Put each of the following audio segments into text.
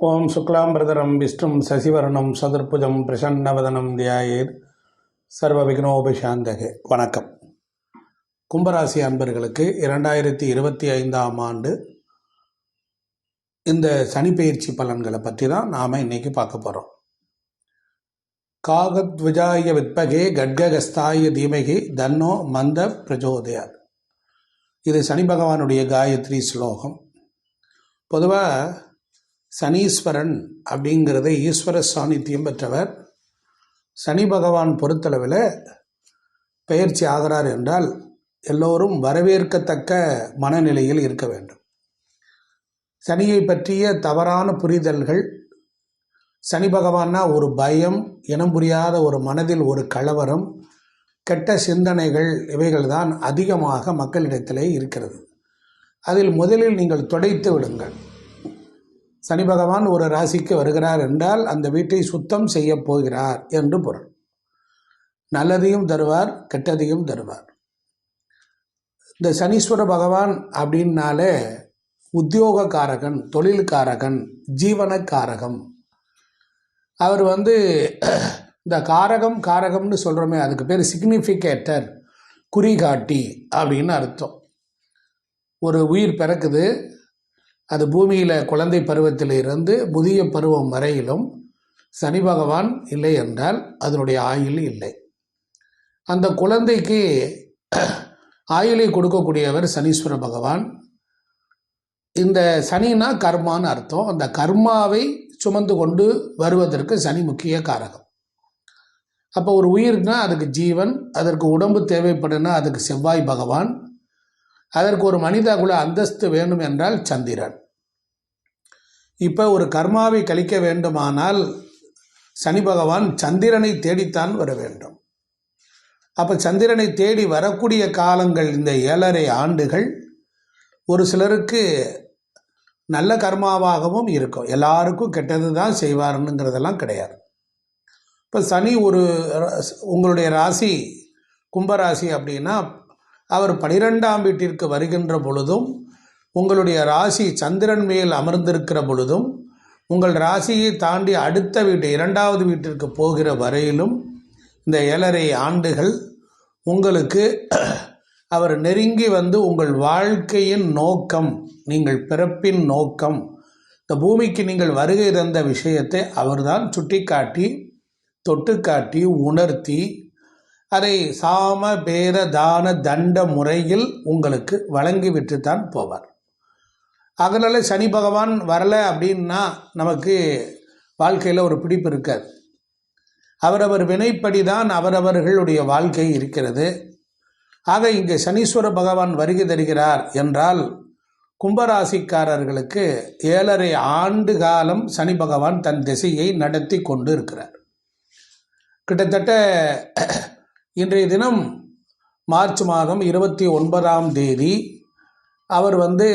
ஓம் சுக்லாம்பிரதரம் விஷ்ணும் சசிவர்ணம் சதுர்புஜம் பிரசன்னவதனம் தியாயிர். சர்வ விக்னோபசாந்தகே. வணக்கம். கும்பராசி அன்பர்களுக்கு இரண்டாயிரத்தி இருபத்தி ஐந்தாம் ஆண்டு இந்த சனிப்பெயர்ச்சி பலன்களை பற்றி தான் நாம் இன்றைக்கி பார்க்க போகிறோம் காகத்விஜாய வித்பகே கட்ககஸ்தாய தீமகி தன்னோ மந்த பிரஜோதயார் இது சனி பகவானுடைய காயத்ரி ஸ்லோகம். பொதுவாக சனீஸ்வரன் அப்படிங்கிறத ஈஸ்வர சாநித்தியம் பெற்றவர். சனி பகவான் பொறுத்தளவில் பெயர்ச்சி ஆகிறார் என்றால் எல்லோரும் வரவேற்கத்தக்க மனநிலையில் இருக்க வேண்டும். சனியை பற்றிய தவறான புரிதல்கள் சனி பகவான்னா ஒரு பயம் இனம் புரியாத ஒரு மனதில் ஒரு கலவரம் கெட்ட சிந்தனைகள் இவைகள் தான் அதிகமாக மக்களிடத்திலே இருக்கிறது. அதில் முதலில் நீங்கள் துடைத்து விடுங்கள். சனி பகவான் ஒரு ராசிக்கு வருகிறார் என்றால் அந்த வீட்டை சுத்தம் செய்ய போகிறார் என்று பொருள். நல்லதையும் தருவார் கெட்டதையும் தருவார். இந்த சனீஸ்வர பகவான் அப்படின்னாலே உத்தியோகக்காரகன் தொழில்காரகன் ஜீவனக்காரகம். அவர் வந்து இந்த காரகம் காரகம்னு சொல்கிறோமே அதுக்கு பேர் சிக்னிஃபிகேட்டர் குறிகாட்டி அப்படின்னு அர்த்தம். ஒரு உயிர் பிறக்குது அது பூமியில் குழந்தை பருவத்திலிருந்து புதிய முதிய பருவம் வரையிலும் சனி பகவான் இல்லை என்றால் அதனுடைய ஆயுள் இல்லை. அந்த குழந்தைக்கு ஆயுளை கொடுக்கக்கூடியவர் சனீஸ்வர பகவான். இந்த சனினா கர்மான்னு அர்த்தம். அந்த கர்மாவை சுமந்து கொண்டு வருவதற்கு சனி முக்கிய காரகம். அப்போ ஒரு உயிர்னா அதுக்கு ஜீவன் அதற்கு உடம்பு தேவைப்படுனா அதுக்கு செவ்வாய் பகவான் அதற்கு ஒரு மனித குல அந்தஸ்து வேண்டும் என்றால் சந்திரன். இப்போ ஒரு கர்மாவை கழிக்க வேண்டுமானால் சனி பகவான் சந்திரனை தேடித்தான் வர வேண்டும். அப்போ சந்திரனை தேடி வரக்கூடிய காலங்கள் இந்த ஏழரை ஆண்டுகள் ஒரு சிலருக்கு நல்ல கர்மாவாகவும் இருக்கும். எல்லாருக்கும் கெட்டது தான் செய்வாருங்கிறதெல்லாம் கிடையாது. இப்போ சனி ஒரு உங்களுடைய ராசி கும்பராசி அப்படின்னா அவர் பனிரெண்டாம் வீட்டிற்கு வருகின்ற பொழுதும் உங்களுடைய ராசி சந்திரன் மேல் அமர்ந்திருக்கிற பொழுதும் உங்கள் ராசியை தாண்டி அடுத்த வீட்டு இரண்டாவது வீட்டிற்கு போகிற வரையிலும் இந்த ஏழரை ஆண்டுகள் உங்களுக்கு அவர் நெருங்கி வந்து உங்கள் வாழ்க்கையின் நோக்கம் நீங்கள் பிறப்பின் நோக்கம் இந்த பூமிக்கு நீங்கள் வருகை தந்த விஷயத்தை அவர்தான் சுட்டிக்காட்டி தொட்டுக்காட்டி உணர்த்தி அதை சாம பேர தான தண்ட முறையில் உங்களுக்கு வழங்கிவிட்டு தான் போவார். அதனால் சனி பகவான் வரலை அப்படின்னா நமக்கு வாழ்க்கையில் ஒரு பிடிப்பு இருக்காது. அவரவர் வினைப்படி தான் அவரவர்களுடைய வாழ்க்கை இருக்கிறது. ஆக இங்கே சனீஸ்வர பகவான் வருகை தருகிறார் என்றால் கும்பராசிக்காரர்களுக்கு ஏழரை ஆண்டு காலம் சனி பகவான் தன் திசையை நடத்தி கொண்டு இருக்கிறார் கிட்டத்தட்ட இன்றைய தினம் மார்ச் மாதம் இருபத்தி ஒன்பதாம் தேதி அவர் வந்து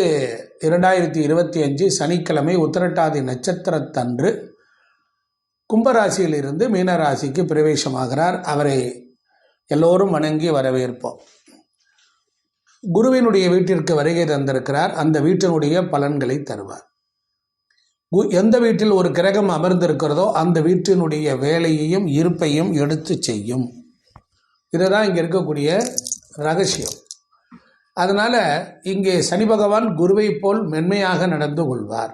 இரண்டாயிரத்தி இருபத்தி அஞ்சு சனிக்கிழமை உத்திரட்டாதி நட்சத்திரத்தன்று கும்பராசியிலிருந்து மீனராசிக்கு பிரவேசமாகிறார். அவரை எல்லோரும் வணங்கி வரவேற்போம். குருவினுடைய வீட்டிற்கு வருகை தந்திருக்கிறார். அந்த வீட்டினுடைய பலன்களை தருவார். எந்த வீட்டில் ஒரு கிரகம் அமர்ந்திருக்கிறதோ அந்த வீட்டினுடைய வேலையையும் இருப்பையும் எடுத்து செய்யும். இதுதான் இங்கே இருக்கக்கூடிய ரகசியம். அதனால் இங்கே சனி பகவான் குருவை போல் மென்மையாக நடந்து கொள்வார்.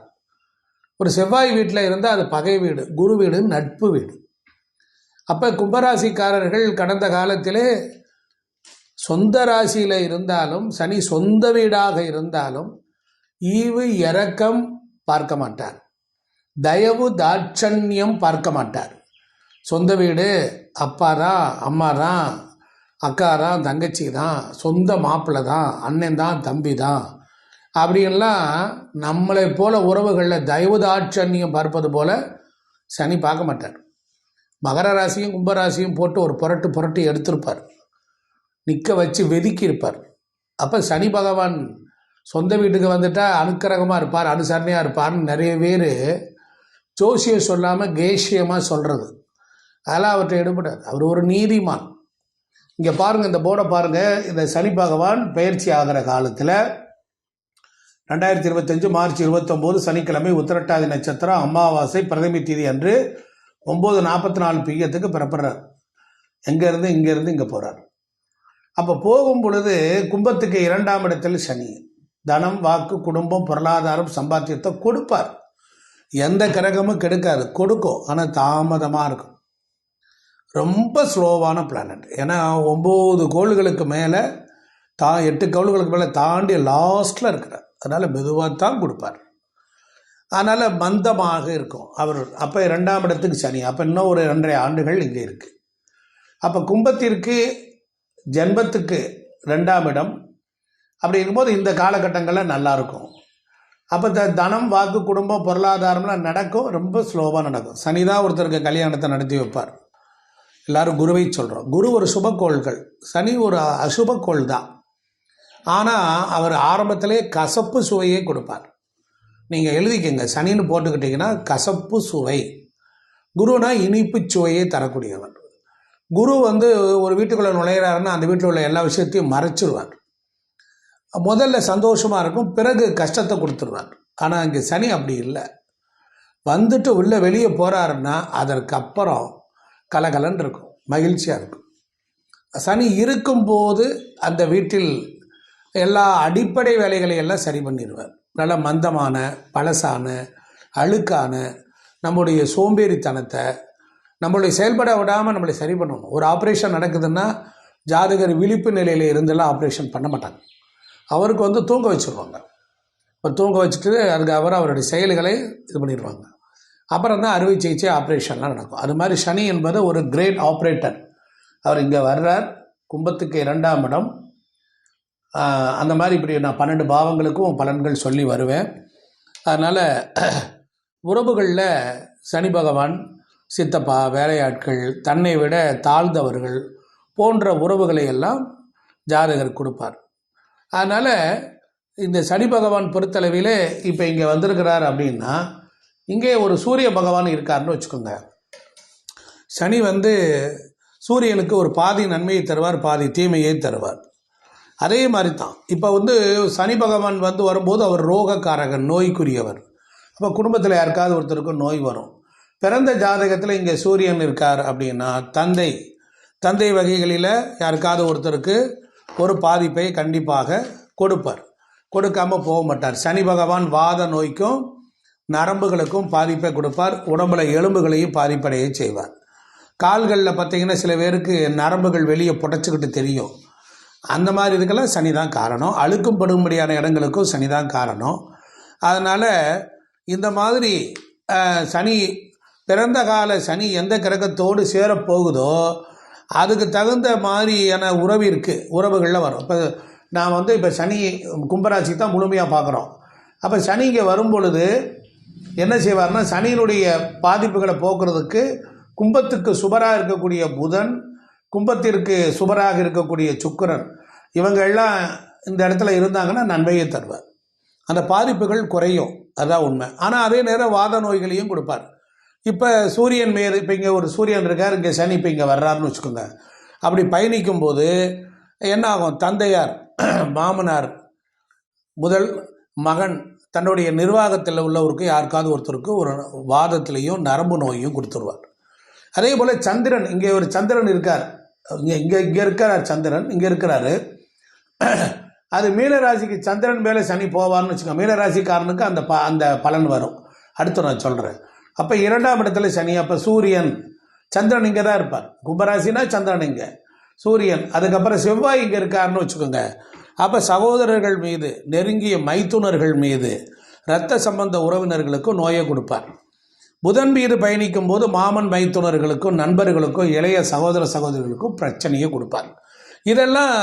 ஒரு செவ்வாய் வீட்டில் இருந்தால் அது பகை வீடு குரு வீடு நட்பு வீடு. அப்போ கும்பராசிக்காரர்கள் கடந்த காலத்திலே சொந்த ராசியில் இருந்தாலும் சனி சொந்த வீடாக இருந்தாலும் ஈவு இறக்கம் பார்க்க மாட்டார். தயவு தாட்சண்யம் பார்க்க மாட்டார். சொந்த வீடு அப்பா தான் அம்மா தான் அக்கா தான் தங்கச்சி தான் சொந்த மாப்பிள்ளை தான் அண்ணன் தான் தம்பி தான் அப்படின்லாம் நம்மளை போல உறவுகளில் தயவுதாட்சண்யம் பார்ப்பது போல சனி பார்க்க மாட்டார். மகர ராசியும் கும்பராசியும் போட்டு ஒரு புரட்டு புரட்டு எடுத்திருப்பார். நிற்க வச்சு வெதுக்கி இருப்பார் அப்போ சனி பகவான் சொந்த வீட்டுக்கு வந்துட்டால் அனுக்கிரகமாக இருப்பார் அனுசரணையாக இருப்பார்னு நிறைய பேர் ஜோசியம் சொல்லாமல் கேஷியமாக சொல்கிறது அதெல்லாம் அவற்றை எடுபடாது. அவர் ஒரு நீதிமான். இங்கே பாருங்கள் இந்த போர்டை பாருங்கள் இந்த சனி பகவான் பயிற்சி ஆகிற காலத்தில் ரெண்டாயிரத்தி இருபத்தஞ்சு மார்ச் இருபத்தொம்போது சனிக்கிழமை உத்திரட்டாதி நட்சத்திரம் அமாவாசை பிரதமி தேதி அன்று ஒம்பது நாற்பத்தி நாலு பிஎத்துக்கு பிறப்படுறார். எங்கேருந்து இங்கேருந்து இங்கே போகிறார் அப்போ போகும் பொழுது கும்பத்துக்கு இரண்டாம் இடத்தில் சனி. தனம் வாக்கு குடும்பம் பொருளாதாரம் சம்பாத்தியத்தை கொடுப்பார். எந்த கிரகமும் கெடுக்காது. கொடுக்கும். ஆனால் தாமதமாக இருக்கும். ரொம்ப ஸ்லோவான பிளானட் ஏன்னா ஒம்பது கோள்களுக்கு மேலே தா எட்டு கோள்களுக்கு மேலே தாண்டி லாஸ்ட்டில் இருக்கிறார். அதனால் மெதுவாக தான் கொடுப்பார். அதனால் மந்தமாக இருக்கும். அவர் அப்போ ரெண்டாம் இடத்துக்கு சனி. அப்போ இன்னும் ஒரு ரெண்டரை ஆண்டுகள் இங்கே இருக்குது அப்போ கும்பத்திற்கு ஜென்மத்துக்கு ரெண்டாம் இடம். அப்படி இருக்கும்போது இந்த காலகட்டங்களில் நல்லாயிருக்கும் அப்போ த தனம் வாக்கு குடும்பம் பொருளாதாரம்லாம் நடக்கும். ரொம்ப ஸ்லோவாக நடக்கும். சனி தான் ஒருத்தருக்கு கல்யாணத்தை நடத்தி வைப்பார். எல்லாரும் குருவை சொல்கிறோம் குரு ஒரு சுபக்கோள்கள். சனி ஒரு அசுபக்கோள் தான் ஆனால் அவர் ஆரம்பத்திலே கசப்பு சுவையே கொடுப்பார். நீங்கள் எழுதிக்கங்க. சனின்னு போட்டுக்கிட்டிங்கன்னா கசப்பு சுவை. குருனா இனிப்பு சுவையை தரக்கூடியவர். குரு வந்து ஒரு வீட்டுக்குள்ளே நுழையிறாருன்னா அந்த வீட்டில் உள்ள எல்லா விஷயத்தையும் மறைச்சிருவார். முதல்ல சந்தோஷமாக இருக்கும். பிறகு கஷ்டத்தை கொடுத்துருவார். ஆனால் இங்கே சனி அப்படி இல்லை. வந்துட்டு உள்ளே வெளியே போகிறாருன்னா அதற்கு கலகலன் கலகலன்னு இருக்கும். மகிழ்ச்சியாக இருக்கும் சனி இருக்கும்போது அந்த வீட்டில் எல்லா அடிப்படை வேலைகளை எல்லாம் சரி பண்ணிடுவார். நல்ல மந்தமான பழசான அழுக்கான நம்முடைய சோம்பேறித்தனத்தை நம்மளுடைய செயல்பட விடாமல் நம்மளை சரி பண்ணணும். ஒரு ஆப்ரேஷன் நடக்குதுன்னா ஜாதகர் விழிப்பு நிலையில் இருந்தெல்லாம் ஆப்ரேஷன் பண்ண மாட்டாங்க. அவருக்கு வந்து தூங்க வச்சுருவாங்க. இப்போ தூங்க வச்சுட்டு அதுக்கு அவர் அவருடைய செயல்களை இது பண்ணிடுவாங்க. அப்புறம் தான் அறுவை சிகிச்சை ஆப்ரேஷன்லாம் நடக்கும். அது மாதிரி சனி என்பது ஒரு கிரேட் ஆப்ரேட்டர் அவர் இங்கே வர்றார். கும்பத்துக்கு இரண்டாம் இடம். அந்த மாதிரி இப்படி நான் பன்னெண்டு பாவங்களுக்கும் பலன்கள் சொல்லி வருவேன். அதனால் உறவுகளில் சனி பகவான் சித்தப்பா வேலையாட்கள் தன்னை விட தாழ்ந்தவர்கள் போன்ற உறவுகளை எல்லாம் ஜாதகர் கொடுப்பார். அதனால் இந்த சனி பகவான் பொறுத்தளவிலே இப்போ இங்கே வந்திருக்கிறார் அப்படின்னா இங்கே ஒரு சூரிய பகவான் இருக்காருன்னு வச்சுக்கோங்க. சனி வந்து சூரியனுக்கு ஒரு பாதி நன்மையை தருவார் பாதி தீமையை தருவார். அதே மாதிரி தான் இப்போ வந்து சனி பகவான் வந்து வரும்போது அவர் ரோகக்காரகன் நோய்க்குரியவர். அப்போ குடும்பத்தில் யாருக்காவது ஒருத்தருக்கும் நோய் வரும். பிறந்த ஜாதகத்தில் இங்கே சூரியன் இருக்கார் அப்படின்னா தந்தை. தந்தை வகைகளில் யாருக்காவது ஒருத்தருக்கு ஒரு பாதிப்பை கண்டிப்பாக கொடுப்பார். கொடுக்காம போக மாட்டார். சனி பகவான் வாத நோய்க்கும் நரம்புகளுக்கும் பாதிப்பை கொடுப்பார் உடம்புல எலும்புகளையும் பாதிப்படைய செய்வார். கால்களில் பார்த்தீங்கன்னா சில பேருக்கு நரம்புகள் வெளியே புடைச்சிக்கிட்டு தெரியும். அந்த மாதிரி இதுக்கெல்லாம் சனி தான் காரணம். அழுக்கும் படும்படியான இடங்களுக்கும் சனி தான் காரணம். அதனால் இந்த மாதிரி சனி பிறந்த கால சனி எந்த கிரகத்தோடு சேரப் போகுதோ அதுக்கு தகுந்த மாதிரியான உறவு இருக்குது உறவுகளில் வரும். இப்போ நான் வந்து இப்போ சனி கும்பராசி தான் முழுமையாக பார்க்குறோம் அப்போ சனி இங்கே வரும் பொழுது என்ன செய்வார்னா சனியினுடைய பாதிப்புகளை போக்குறதுக்கு கும்பத்துக்கு சுபராக இருக்கக்கூடிய புதன் கும்பத்திற்கு சுபராக இருக்கக்கூடிய சுக்கரன் இவங்க எல்லாம் இந்த இடத்துல இருந்தாங்கன்னா நன்மையை தருவார். அந்த பாதிப்புகள் குறையும். அதான் உண்மை. ஆனால் அதே நேரம் வாத நோய்களையும் கொடுப்பார். இப்போ சூரியன் மேல் இப்போ இங்கே ஒரு சூரியன் இருக்கார் இங்கே சனி இப்போ இங்கே வர்றாருன்னு வச்சுக்கோங்க. அப்படி பயணிக்கும் போது என்ன ஆகும் தந்தையார் மாமனார் முதல் மகன் தன்னுடைய நிர்வாகத்தில் உள்ளவருக்கு யாருக்காவது ஒருத்தருக்கு ஒரு வாதத்திலையும் நரம்பு நோயையும் கொடுத்துருவார். அதே போல் சந்திரன் இங்கே ஒரு சந்திரன் இருக்கார். இங்கே இங்கே இங்கே இருக்கிறார் சந்திரன் இங்கே இருக்கிறாரு. அது மீனராசிக்கு சந்திரன் மேலே சனி போவார்னு வச்சுக்கோங்க. மீனராசிக்காரனுக்கு அந்த ப அந்த பலன் வரும். அடுத்து நான் சொல்கிறேன் அப்போ இரண்டாம் இடத்துல சனி அப்போ சூரியன். சந்திரன் இங்கே தான் இருப்பார். கும்பராசினா சந்திரன் இங்கே. சூரியன். அதுக்கப்புறம் செவ்வாய் இங்கே இருக்காருன்னு வச்சுக்கோங்க. அப்போ சகோதரர்கள் மீது நெருங்கிய மைத்துனர்கள் மீது இரத்த சம்பந்த உறவினர்களுக்கும் நோயை கொடுப்பார். புதன் மீது பயணிக்கும் போது மாமன் மைத்துனர்களுக்கும் நண்பர்களுக்கும் இளைய சகோதர சகோதரிகளுக்கும் பிரச்சனையை கொடுப்பார். இதெல்லாம்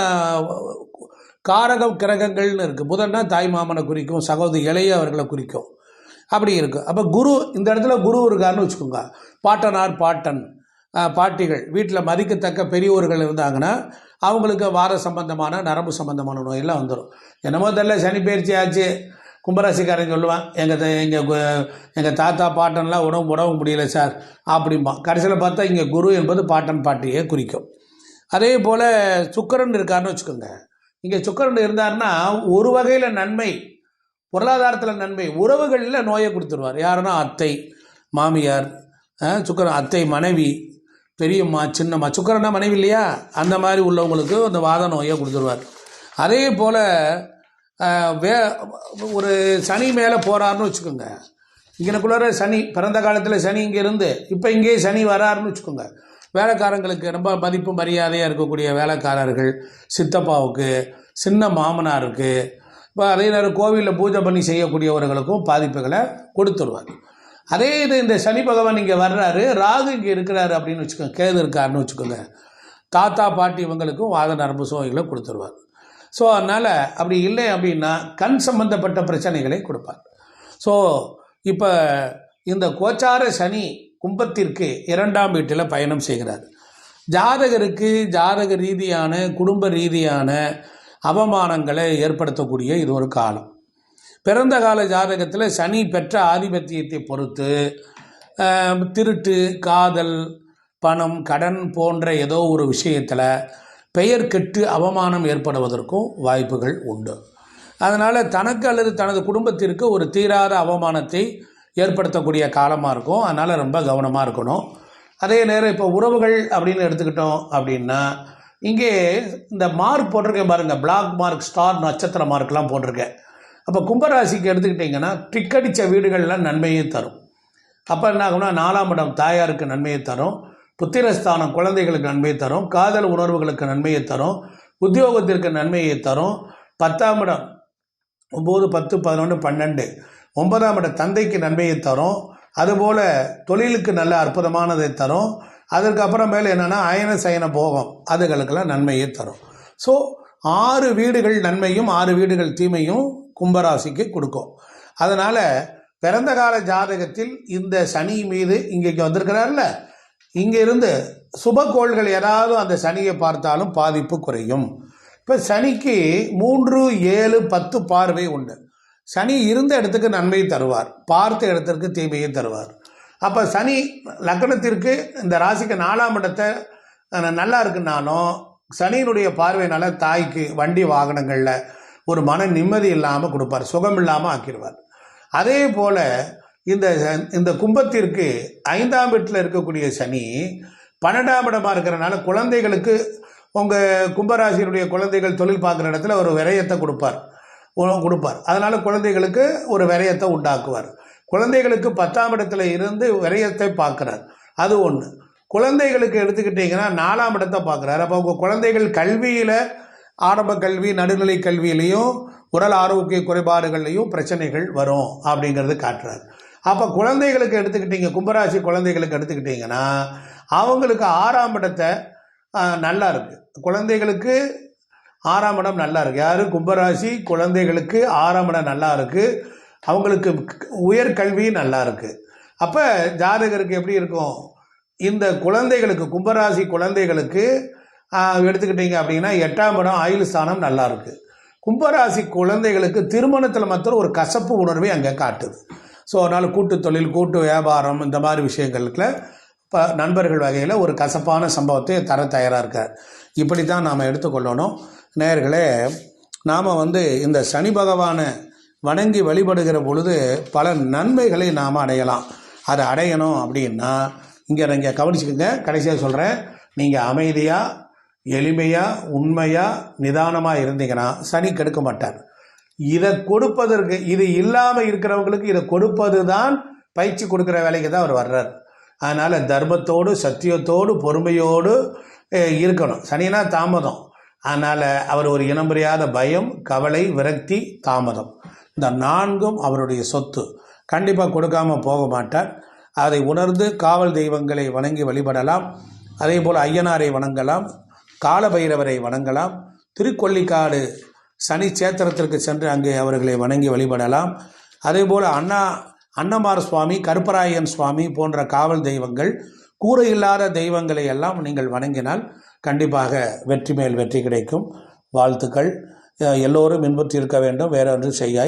காரக கிரகங்கள்னு இருக்குது புதன்னா தாய் மாமனை குறிக்கும் சகோதரி இளைய அவர்களை குறிக்கும். அப்படி இருக்குது அப்போ குரு இந்த இடத்துல குரு இருக்காருன்னு வச்சுக்கோங்க. பாட்டனார் பாட்டன். பாட்டிகள் வீட்டில் மதிக்கத்தக்க பெரியோர்கள் இருந்தாங்கன்னா அவங்களுக்கு வார சம்பந்தமான நரம்பு சம்பந்தமான நோயெல்லாம் வந்துடும் என்னமோ தெரியல சனி பயிற்சி ஆச்சு. கும்பராசிக்காரன் சொல்லுவான் எங்கள் எங்கள் எங்கள் தாத்தா பாட்டன்லாம் உடம்பு உடம்பு முடியல சார் அப்படிம்பான். கடைசியில் பார்த்தா இங்கே குரு என்பது பாட்டன் பாட்டியை குறிக்கும். அதே போல் சுக்கிரன் இருக்காருன்னு வச்சுக்கோங்க. இங்கே சுக்கிரன் இருந்தாருன்னா ஒரு வகையில் நன்மை பொருளாதாரத்தில் நன்மை உறவுகளில் நோயை கொடுத்துருவார். யாருன்னா அத்தை மாமியார் சுக்கரன் சுக்கிரன் அத்தை மனைவி பெரியம்மா சின்னம்மா. சுக்கரன்னா மனைவி இல்லையா? அந்த மாதிரி உள்ளவங்களுக்கு அந்த வாத நோயை கொடுத்துருவார். அதே போல் வே ஒரு சனி மேலே போகிறாருன்னு வச்சுக்கோங்க. இங்கனக்குள்ளார சனி பிறந்த காலத்தில் சனி இங்கே இருந்து இப்போ இங்கேயே சனி வராருன்னு வச்சுக்கோங்க. வேலைக்காரங்களுக்கு ரொம்ப மதிப்பு மரியாதையாக இருக்கக்கூடிய வேலைக்காரர்கள் சித்தப்பாவுக்கு சின்ன மாமனாருக்கு இப்போ அதே நேரம் கோவிலில் பூஜை பண்ணி செய்யக்கூடியவர்களுக்கும் பாதிப்புகளை கொடுத்துருவார். அதே இது இந்த சனி பகவான் இங்கே வர்றாரு ராகு இங்கே இருக்கிறாரு அப்படின்னு வச்சுக்கோங்க கேது இருக்காருன்னு வச்சுக்கோங்க. தாத்தா பாட்டி இவங்களுக்கும் வாத நரம்பு சோகைகளை கொடுத்துருவார். ஸோ அதனால் அப்படி இல்லை அப்படின்னா கண் சம்பந்தப்பட்ட பிரச்சனைகளை கொடுப்பார். ஸோ இப்போ இந்த கோச்சார சனி கும்பத்திற்கு இரண்டாம் வீட்டில் பயணம் செய்கிறார். ஜாதகருக்கு ஜாதக ரீதியான குடும்ப ரீதியான அவமானங்களை ஏற்படுத்தக்கூடிய இது ஒரு காலம். பிறந்த கால ஜாதகத்தில் சனி பெற்ற ஆதிபத்தியத்தை பொறுத்து திருட்டு காதல் பணம் கடன் போன்ற ஏதோ ஒரு விஷயத்தில் பெயர் கெட்டு அவமானம் ஏற்படுவதற்கும் வாய்ப்புகள் உண்டு. அதனால் தனக்கு அல்லது தனது குடும்பத்திற்கு ஒரு தீராத அவமானத்தை ஏற்படுத்தக்கூடிய காலமாக இருக்கும். அதனால் ரொம்ப கவனமாக இருக்கணும். அதே நேரம் இப்போ உறவுகள் அப்படின்னு எடுத்துக்கிட்டோம் அப்படின்னா இங்கே இந்த மார்க் போட்டிருக்கேன் பாருங்கள் பிளாக் மார்க் ஸ்டார் நட்சத்திர மார்க்லாம் போட்டிருக்கேன். அப்போ கும்பராசிக்கு எடுத்துக்கிட்டிங்கன்னா டிக்கடிச்ச வீடுகள்லாம் நன்மையை தரும். அப்போ என்ன ஆகும்னா நாலாம் இடம் தாயாருக்கு நன்மையை தரும். புத்திரஸ்தானம் குழந்தைகளுக்கு நன்மையை தரும். காதல் உணர்வுகளுக்கு நன்மையை தரும். உத்தியோகத்திற்கு நன்மையை தரும். பத்தாம் இடம் ஒம்பது பத்து பதினொன்று பன்னெண்டு. ஒன்பதாம் இடம் தந்தைக்கு நன்மையை தரும். அதுபோல் தொழிலுக்கு நல்ல அற்புதமானதை தரும். அதற்கப்புறமேல மேலே என்னென்னா அயன சயன போகம் அதுகளுக்கெல்லாம் நன்மையை தரும். ஸோ ஆறு வீடுகள் நன்மையும் ஆறு வீடுகள் தீமையும் கும்பராசிக்கு கொடுக்கும். அதனால் பிறந்த கால ஜாதகத்தில் இந்த சனி மீது இங்கே வந்திருக்கிறார்ல இங்கிருந்து சுபக்கோள்கள் ஏதாவது அந்த சனியை பார்த்தாலும் பாதிப்பு குறையும். இப்போ சனிக்கு மூன்று ஏழு பத்து பார்வை உண்டு. சனி இருந்த இடத்துக்கு நன்மை தருவார் பார்த்த இடத்திற்கு தீமையை தருவார். அப்போ சனி லக்னத்திற்கு இந்த ராசிக்கு நாலாம் இடத்தை நல்லா இருக்குன்னாலும் சனியினுடைய பார்வையினால தாய்க்கு வண்டி வாகனங்களில் ஒரு மன நிம்மதி இல்லாமல் கொடுப்பார் சுகம் இல்லாமல் ஆக்கிடுவார். அதே போல் இந்த இந்த கும்பத்திற்கு ஐந்தாம் வீட்டில் இருக்கக்கூடிய சனி பன்னெண்டாம் இடமாக இருக்கிறனால குழந்தைகளுக்கு உங்கள் கும்பராசியினுடைய குழந்தைகள் தொழில் பார்க்குற இடத்துல ஒரு விரயத்தை கொடுப்பார். கொடுப்பார். அதனால் குழந்தைகளுக்கு ஒரு விரயத்தை உண்டாக்குவார். குழந்தைகளுக்கு பத்தாம் இடத்துல இருந்து விரயத்தை பார்க்குறார். அது ஒன்று குழந்தைகளுக்கு எடுத்துக்கிட்டிங்கன்னா நாலாம் இடத்தை பார்க்குறாரு. அப்போ உங்கள் குழந்தைகள் கல்வியில் ஆரம்ப கல்வி நடுநிலை கல்வியிலையும் உடல் ஆரோக்கிய குறைபாடுகள்லையும் பிரச்சனைகள் வரும் அப்படிங்கிறது காட்டுறாரு. அப்போ குழந்தைகளுக்கு எடுத்துக்கிட்டீங்க கும்பராசி குழந்தைகளுக்கு எடுத்துக்கிட்டிங்கன்னா அவங்களுக்கு ஆறாம் இடத்தை நல்லா இருக்குது குழந்தைகளுக்கு ஆறாம் இடம் நல்லா இருக்குது யார்? கும்பராசி குழந்தைகளுக்கு ஆறாம் இடம் நல்லா இருக்குது அவங்களுக்கு உயர்கல்வி நல்லா இருக்குது அப்போ ஜாதகருக்கு எப்படி இருக்கும்? இந்த குழந்தைகளுக்கு கும்பராசி குழந்தைகளுக்கு எடுத்துக்கிட்டீங்க அப்படின்னா எட்டாம் இடம் ஆயுள் ஸ்தானம் நல்லா இருக்கு. கும்பராசி குழந்தைகளுக்கு திருமணத்தில் மாத்திரம் ஒரு கசப்பு உணர்வை அங்கே காட்டுது. ஸோ அதனால் கூட்டு தொழில் கூட்டு வியாபாரம் இந்த மாதிரி விஷயங்களுக்கு இப்போ நண்பர்கள் வகையில் ஒரு கசப்பான சம்பவத்தை தர தயாராக இருக்கார். இப்படி தான் நாம் எடுத்துக்கொள்ளணும். நேயர்களே நாம் வந்து இந்த சனி பகவானை வணங்கி வழிபடுகிற பொழுது பல நன்மைகளை நாம் அடையலாம். அதை அடையணும் அப்படின்னா இங்கே நீங்கள் கவனிச்சுக்கோங்க. கடைசியாக சொல்கிறேன் நீங்கள் அமைதியாக எளிமையாக உண்மையாக நிதானமாக இருந்தீங்கன்னா சனி கெடுக்க மாட்டார். இதை கொடுப்பதற்கு இது இல்லாமல் இருக்கிறவங்களுக்கு இதை கொடுப்பது தான் பயிற்சி கொடுக்குற வேலைக்கு தான் அவர் வர்றார். அதனால் தர்மத்தோடு சத்தியத்தோடு பொறுமையோடு இருக்கணும். சனினா தாமதம். அதனால் அவர் ஒரு இனம் புரியாத பயம் கவலை விரக்தி தாமதம். இந்த நான்கும் அவருடைய சொத்து. கண்டிப்பாக கொடுக்காம போக மாட்டார். அதை உணர்ந்து காவல் தெய்வங்களை வணங்கி வழிபடலாம். அதே போல் ஐயனாரை வணங்கலாம். காலபைரவரை வணங்கலாம். திருக்கொல்லிக்காடு சனி சேத்திரத்திற்கு சென்று அங்கே அவர்களை வணங்கி வழிபடலாம். அதேபோல் அண்ணா அன்னமார் சுவாமி கருப்பராயன் சுவாமி போன்ற காவல் தெய்வங்கள் கூரை இல்லாத தெய்வங்களை எல்லாம் நீங்கள் வணங்கினால் கண்டிப்பாக வெற்றி மேல் வெற்றி கிடைக்கும். வாழ்த்துக்கள். எல்லோரும் இன்புற்றிருக்க வேண்டும். வேறொன்று செய்யாய்.